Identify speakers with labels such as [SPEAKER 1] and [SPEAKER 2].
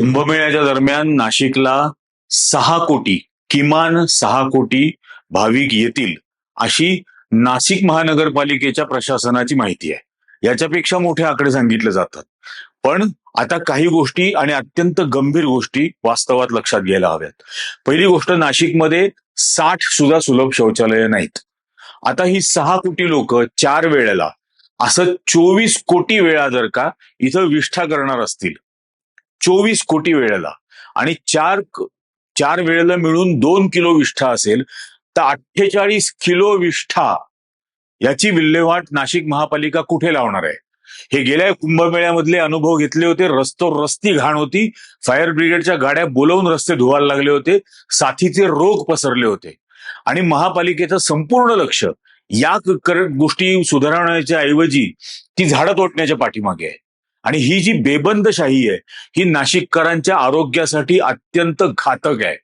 [SPEAKER 1] कुंभमेळ्याच्या दरम्यान नाशिकला सहा कोटी किमान सहा कोटी भाविक येतील अशी नाशिक महानगरपालिकेच्या प्रशासनाची माहिती आहे. याच्यापेक्षा मोठे आकडे सांगितले जातात. पण आता काही गोष्टी आणि अत्यंत गंभीर गोष्टी वास्तवात लक्षात घ्यायला हव्यात. पहिली गोष्ट नाशिकमध्ये साठ सुद्धा सुलभ शौचालय नाहीत. आता ही सहा कोटी लोक चार वेळेला असं चोवीस कोटी वेळा जर का इथं विष्ठा करणार असतील चोवीस कोटी वेळेला. आणि चार चार वेळेला मिळून दोन किलो विष्ठा असेल तर अठ्ठेचाळीस किलो विष्ठा याची विल्हेवाट नाशिक महापालिका कुठे लावणार आहे? हे गेल्या कुंभमेळ्यामधले अनुभव घेतले होते रस्तो रस्ती घाण होती फायर ब्रिगेडच्या गाड्या बोलवून रस्ते धुवायला लागले होते साथीचे रोग पसरले होते. आणि महापालिकेचं संपूर्ण लक्ष या कर- गोष्टी सुधारण्याच्या ऐवजी ती झाडं तोडण्याच्या पाठीमागे आहे. आणि ही जी बेबंदशाही आहे ही नाशिककरांच्या आरोग्यासाठी अत्यंत घातक आहे.